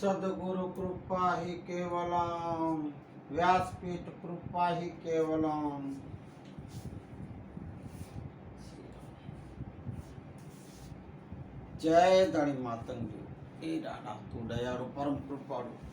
સદગુરુ કૃપા હિ કેવલમ વ્યાસપીઠ કૃપા હિ કેવલમ જય ધણી માતંગી એ દાદા તું દયાળુ પરમ કૃપાળુ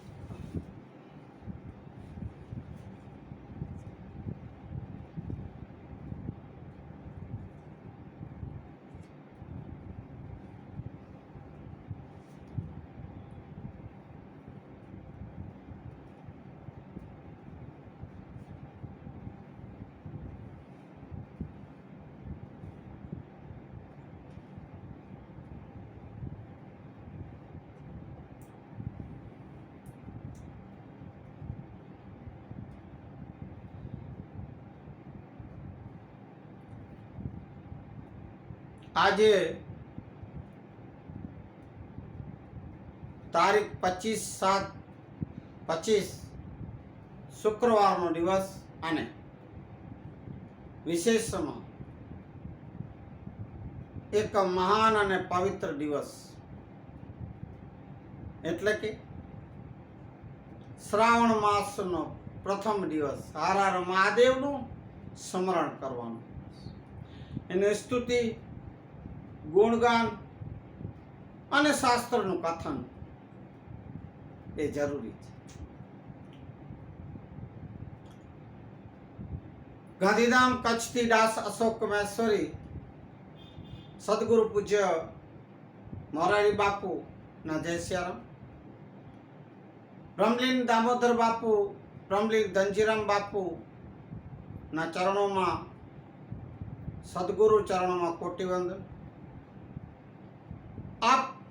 આજે તારીખ પચીસ સાત પચીસ શુક્રવારનો દિવસ અને વિશેષમાં એક મહાન અને પવિત્ર દિવસ. એટલે કે શ્રાવણ માસનો પ્રથમ દિવસ. હારાર હાર મહાદેવનું સ્મરણ કરવાનું. એની સ્તુતિ ગુણગાન અને શાસ્ત્રનું કથન એ જરૂરી છે. ગાંધીધામ કચ્છથી દાસ અશોક મહેશ્વરી સદગુરુ પૂજ્ય મોરારી બાપુ ના જય શ્યારામ. બ્રહ્મલીન દામોદર બાપુ બ્રહ્મલીન ધનજીરામ બાપુ ના ચરણોમાં સદગુરુ ચરણોમાં કોટિવંદન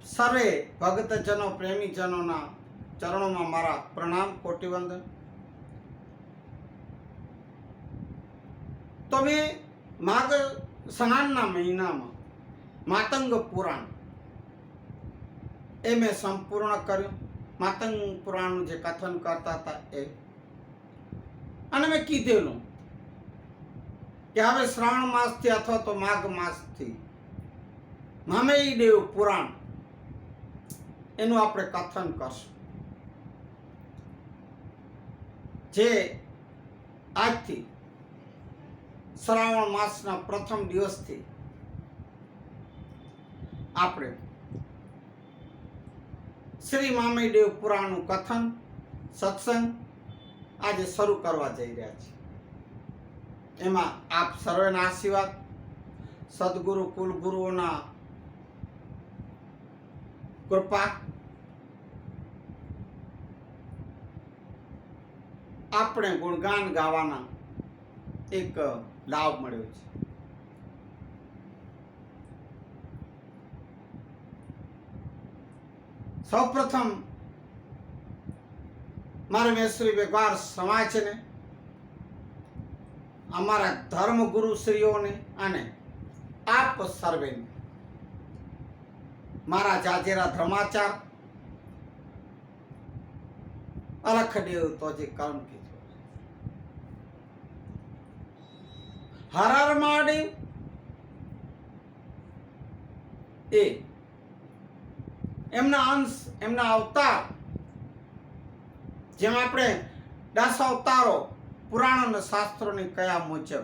સર્વે ભક્તજનો, પ્રેમીજનોના ચરણોમાં મારા પ્રણામ, કોટિવંદન. તો મેં માઘ સ્નાનના મહિનામાં માતંગ પુરાણ એ મેં સંપૂર્ણ કર્યું. માતંગ પુરાણનું જે કથન કરતા હતા એ. અને મેં કીધેલું કે હવે શ્રાવણ માસથી અથવા તો માઘ માસથી મામેય દેવ પુરાણ એનું આપણે કથન કરશું. જે આજથી શ્રાવણ માસના પ્રથમ દિવસથી આપણે શ્રી મામય દેવ પુરાણનું કથન, સત્સંગ આજે શરૂ કરવા જઈ રહ્યા છે એમાં આપ સર્વેના આશીર્વાદ, સદગુરુ, કુલગુરુઓના કૃપા આપણે ગુણગાન ગાવાના એક લાભ મળ્યો છે. સૌપ્રથમ મારે મેશ્રી વેપાર સમાજને અમારા ધર્મગુરુશ્રીઓને અને આપ સર્વેને. મારા જાજેરા ધર્માચાર, અલખદેવ તો જે કર્મ કીધું હર ಮಾಡಿ એ. એમના અંશ, એમના અવતાર. જેમ આપણે દસ અવતારો પુરાણ અને શાસ્ત્રોની કયા મુજબ.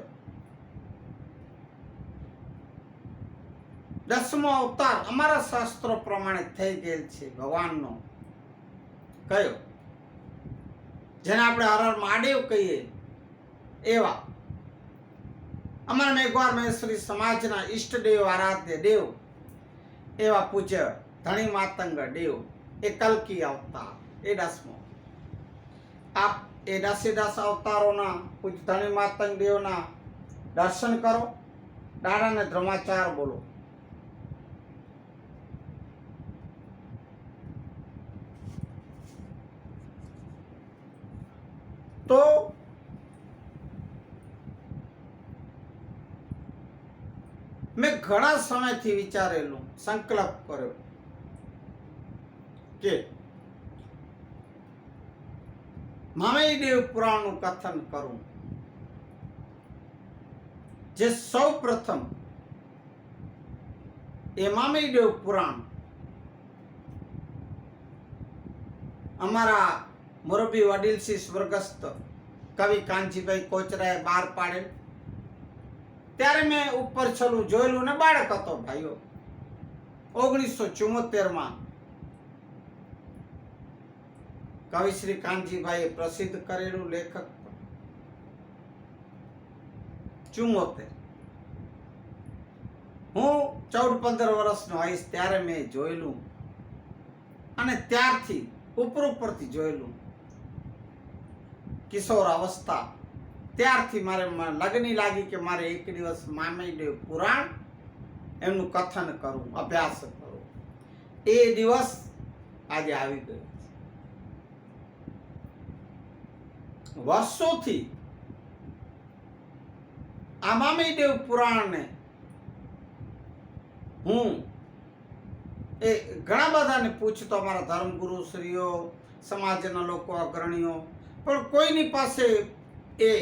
દસમો અવતાર અમારા શાસ્ત્રો પ્રમાણે થઈ ગયેલ છે ભગવાનનો. કયો? જેને આપણે હરર મહાદેવ કહીએ એવા. અમારા મેઘવાર મહેશ્વરી સમાજના ઈષ્ટદેવ આરાધ્ય દેવ એવા પૂજ્ય ધણી માતંગ દેવ એ કલકી અવતાર, એ દસમો. આપ એ દસે દસ અવતારોના પૂજ્ય ધણી માતંગ દેવના દર્શન કરો, દાડાને ધ્રમાચાર બોલો. તો મેં ઘણા સમયથી વિચારેલું, સંકલ્પ કર્યો કે મામય દેવ પુરાણનું કથન કરું. જે સૌ પ્રથમ એ મામય દેવ પુરાણ અમારા મોરબી વડીલસિંહ સ્વર્ગસ્થ કવિ કાનજીભાઈ કોચરાએ બહાર પાડેલ. ત્યારે મેં ઉપર છલું જોયેલું ને બાળક હતો ભાઈઓ. ઓગણીસો ચુમ્મોતેરમાં કવિ શ્રી કાનજીભાઈએ પ્રસિદ્ધ કરેલું લેખક ચુમ્મોતેર હું ચૌદ પંદર વર્ષનો આવીશ ત્યારે મેં જોયેલું અને ત્યારથી ઉપર ઉપરથી જોયેલું કિશોર અવસ્થા ત્યારથી મારે લગ્ની લાગી કે મારે એક દિવસ મામેદેવ પુરાણ એમનું કથન કરવું અભ્યાસ કરવો એ દિવસ આજે આવી ગયો. વર્ષોથી આ મામીદેવ પુરાણને હું એ ઘણા બધાને પૂછતો, અમારા ધર્મગુરુ શ્રીઓ, સમાજના લોકો, અગ્રણીઓ, પણ કોઈની પાસે એ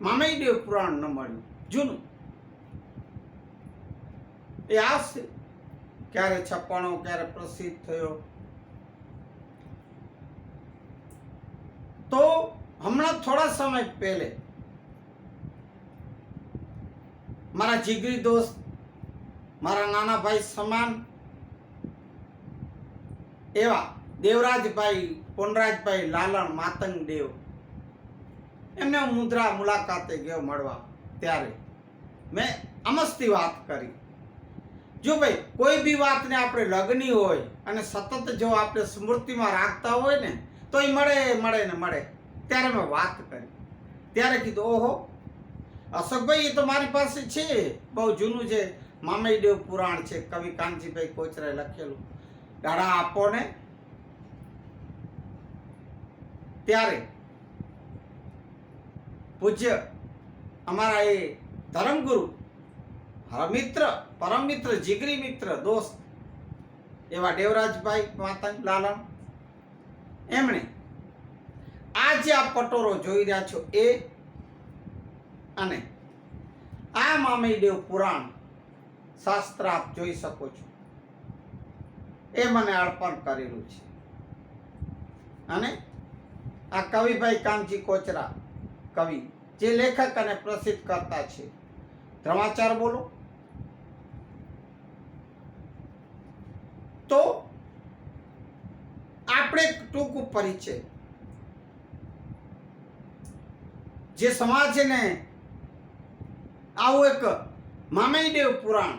મામૈદેવ પુરાણ ન મળ્યું. જૂનું. એ આવશે ક્યારે છપ્પાણો ક્યારે પ્રસિદ્ધ થયો. તો હમણાં થોડા સમય પહેલે મારા જીગરી દોસ્ત, મારા નાના ભાઈ સમાન એવા દેવરાજભાઈ, પોનરાજભાઈ લાલણ, માતંગ દેવ એમને હું મુદ્રા મુલાકાતે ગયો મળવા ત્યારે. મેં અમસ્તી વાત કરી. જો ભાઈ, કોઈ બી વાતને આપણે લગની હોય અને સતત જો આપણે સ્મૃતિમાં રાખતા હોય ને, તો એ મળે મળે ને મળે. ત્યારે મેં વાત કરી. ત્યારે કીધું, ઓહો, અશોકભાઈ એ તો મારી પાસે છે. બહુ જૂનું છે. મામૈદેવ પુરાણ છે. કવિ કાનજીભાઈ કોચરાએ લખેલું. દાડા આપો ને. ત્યારે પૂજ્ય અમારા એ ધર્મગુરુ મિત્ર પરમ મિત્ર જીગરી મિત્ર દોસ્ત, એવા દેવરાજભાઈ માતંગ લાલણ એમણે આ જે આ પટોરો જોઈ રહ્યા છો એ અને આ મામૈદેવ પુરાણ શાસ્ત્ર આપ જોઈ શકો છો. એ મને અર્પણ કરેલું છે. અને આ કવિભાઈ કાનજી કોચરા કવિ, જે લેખક અને પ્રસિદ્ધ કરતા છે. ધ્રમાચાર બોલો. તો આપણે ટૂંક પરિચય જે સમાજને આવું એક મામૈદેવ પુરાણ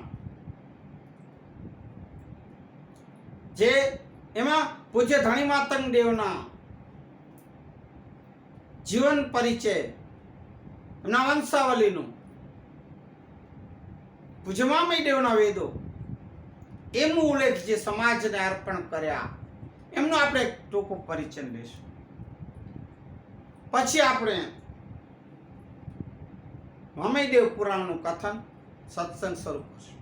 જે એમાં પૂજ્ય ધણી માતંગ દેવના જીવન પરિચય. એમના વંશાવલીનું. પૂજ્ય દેવના વેદો. એમનું ઉલ્લેખ જે સમાજને અર્પણ કર્યા. એમનો આપણે ટૂંકો પરિચય લઈશું. પછી આપણે મમૈદેવ પુરાણનું કથન સત્સંગ શરૂ કરશું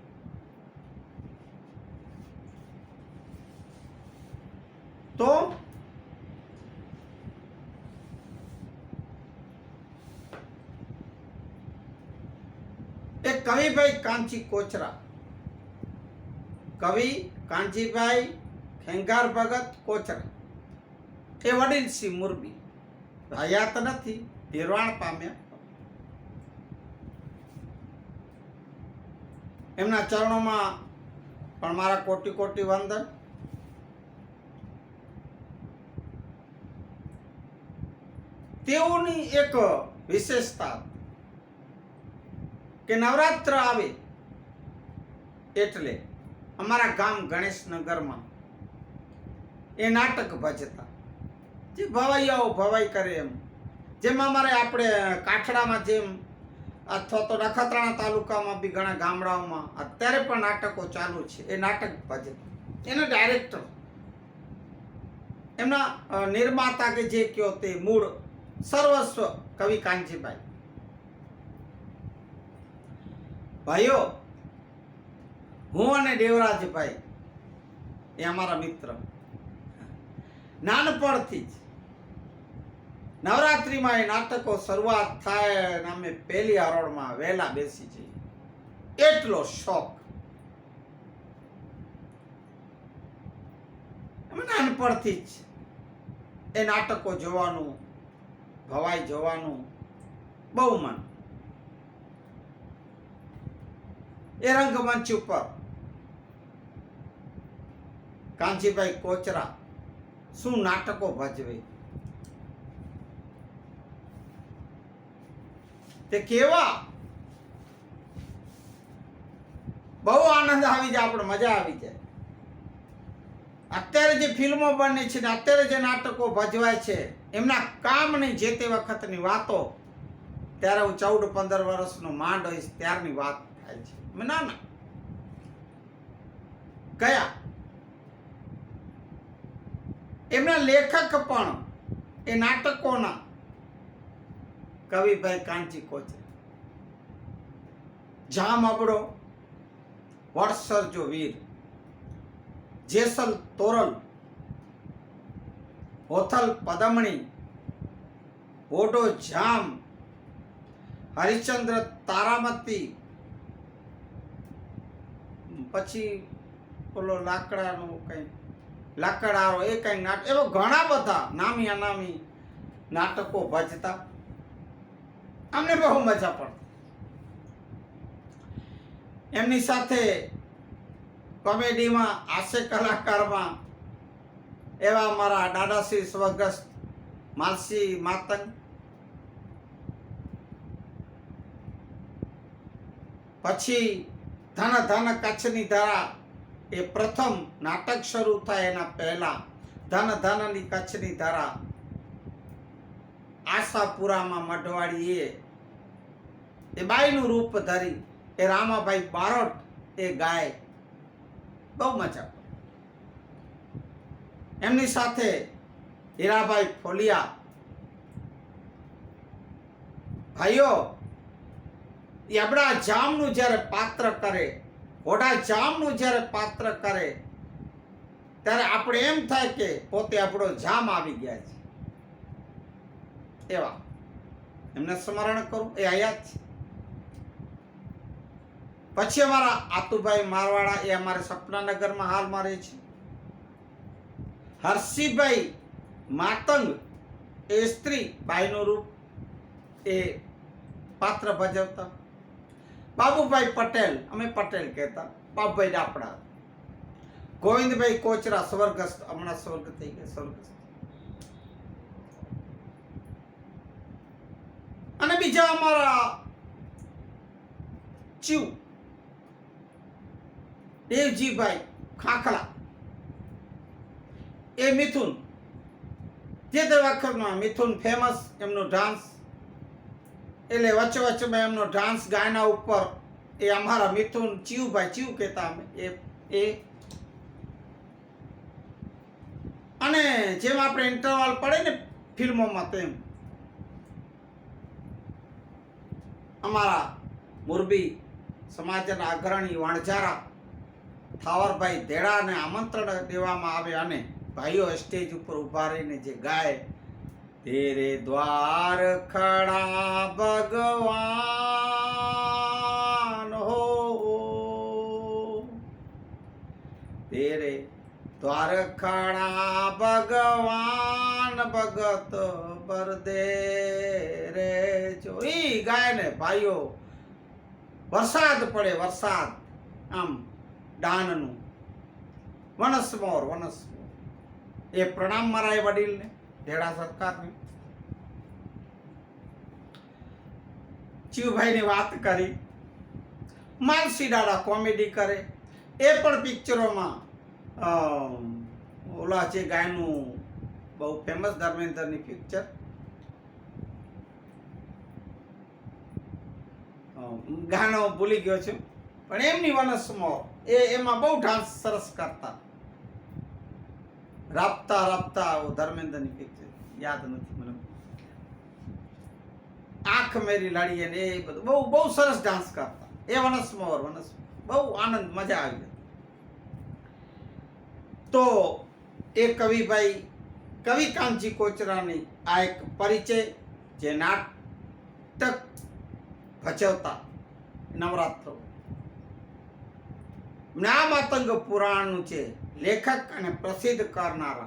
તો એ કવિભાઈ કાંચી કોચરા કવિ કાંચીભાઈ ખેંગાર ભગત કોચરા. એ વડીલ શ્રી મુરબી. હયાત નથી નિર્વાણ પામ્યા. એમના ચરણોમાં પણ મારા કોટી કોટી વંદન. તેઓની એક વિશેષતા કે નવરાત્ર આવે એટલે અમારા ગામ ગણેશનગરમાં એ નાટક ભજતા. જે ભવાઈયાઓ ભવાઈ કરે એમ. જેમ અમારે આપણે કાઠડામાં જેમ અથવા તો નખત્રાણા તાલુકામાં બી ઘણા ગામડાઓમાં અત્યારે પણ નાટકો ચાલુ છે. એ નાટક ભજતા એના ડાયરેક્ટર એમના નિર્માતા કે જે કયો તે મૂળ સર્વસ્વ કવિ કાંજીભાઈ ભાઈઓ, હું અને દેવરાજભાઈ, એ અમારા મિત્ર. નાનપણથી જ નવરાત્રિમાં એ નાટકો શરૂઆત થાય અને અમે પહેલી હરોળમાં વહેલા બેસી જઈએ. એટલો શોખ. નાનપણથી જ એ નાટકો જોવાનું, ભવાઈ જોવાનું બહુ મન. એ રંગમંચ ઉપર કાંજીભાઈ કોચરા શું નાટકો ભજવે તે કેવા બહુ આનંદ આવી જાય આપણે મજા આવી જાય અત્યારે જે ફિલ્મો બને છે ને અત્યારે જે નાટકો ભજવાય છે એમના કામની જે તે વખતની વાતો ત્યારે હું ચૌદ પંદર વર્ષનો માંડ હોઈશ ત્યારની વાત થાય છે ના કયા એમના લેખક પણ એ નાટકોના કવિભાઈ કાંચી કોચર જામ અબડો, વડસર જો વીર, જેસલ તોરલ, હોથલ પદમણી, ઓડો જામ, હરિશ્ચંદ્ર તારામતી પછી ઓલો લાકડાનો કંઈ લાકડારો એ કંઈ નાટક એવો ઘણા બધા નામી અનામી નાટકો ભજતા અમને બહુ મજા પડતી. એમની સાથે કોમેડીમાં, હાસ્ય કલાકારમાં એવા મારા દાદાશ્રી સ્વર્ગસ્થ માલસી માતંગ. પછી ધન ધન કચ્છની ધારા એ પ્રથમ નાટક શરૂ થાય એના પહેલા ધન ધનની કચ્છની ધારા આશાપુરામાં મઢવાડીએ એ બાઈનું રૂપ ધરી એ રામાભાઈ બારોટ એ ગાય. બહુ મજા એમની સાથે હીરાભાઈ ફોલિયા, ભાઈઓ એ આપણા જામનું જ્યારે પાત્ર કરે, ઘોડા જામનું જ્યારે પાત્ર કરે, ત્યારે આપણે એમ થાય કે પોતે આપણો જામ આવી ગયા છે. એવા. એમને સ્મરણ કરું, એ આયા જ છે. પછી અમારા આતુભાઈ મારવાડા એ અમારે સપનાનગરમાં હાલમાં રહે છે. હર્ષિભાઈ માતંગ એ સ્ત્રી બાઈનું રૂપ એ પાત્ર ભજવતા. બાબુભાઈ પટેલ, અમે પટેલ કહેતા. બાબુભાઈ ડાપડા ગોવિંદભાઈ કોચરા, સ્વર્ગસ્થ, હમણાં સ્વર્ગ થઈ ગયા, સ્વર્ગસ્થ. અને બીજા અમારા ચીવ, દેવજીભાઈ ખાખલા. એ મિથુન, જે દવાખરમાં મિથુન ફેમસ એમનો ડાન્સ એટલે વચ્ચે વચ્ચેમાં એમનો ડાન્સ ગાયના ઉપર એ અમારા મિથુન ચીવભાઈ ચીવ કહેતા એ એ. અને જેમ આપણે ઇન્ટરવાલ પડે ને ફિલ્મોમાં તેમ, અમારા મોરબી સમાજના અગ્રણી વણઝારા થાવરભાઈ ધેડાને આમંત્રણ દેવામાં આવે અને ભાઈઓ સ્ટેજ ઉપર ઊભા રહીને જે ગાય તેરે દ્વાર ખડા ભગવાન હો તેરે દ્વાર ખડા ભગવાન ભગત બરદે રે જો. ઈ ગાય ને ભાઈઓ, વરસાદ પડે, વરસાદ. આમ ડાનનું વનસ્મોર વનસ્મોર. એ પ્રણામ મારા એ વડીલને. ધેડા સરકારની. ચિવભાઈની વાત કરી. માનસી દાદા કોમેડી કરે. એ પણ પિક્ચરોમાં ઓલા છે ગાયનું બહુ ફેમસ ધર્મેન્દ્રની પિક્ચર. ગાણો ભૂલી ગયો છું. પણ એમની વનસ્મોર એ એમાં બહુ ડાન્સ સરસ કરતા. રાપતા રાપતા ઓ ધર્મેન્દ્રની પિક્ચર યાદ નથી મને. આંખ મેરી લાડી અને એ બધું. બહુ બહુ સરસ ડાન્સ કરતા. એ વનસ્મોર વનસ બહુ આનંદ, મજા આવી હતી. તો એ કવિભાઈ, કવિ કાંચી કોચરાની આ એક પરિચય જે નાટક ભજવતા નવરાત્રો. નામ આતંગ પુરાણનું છે. લેખક અને પ્રસિદ્ધ કરનારા.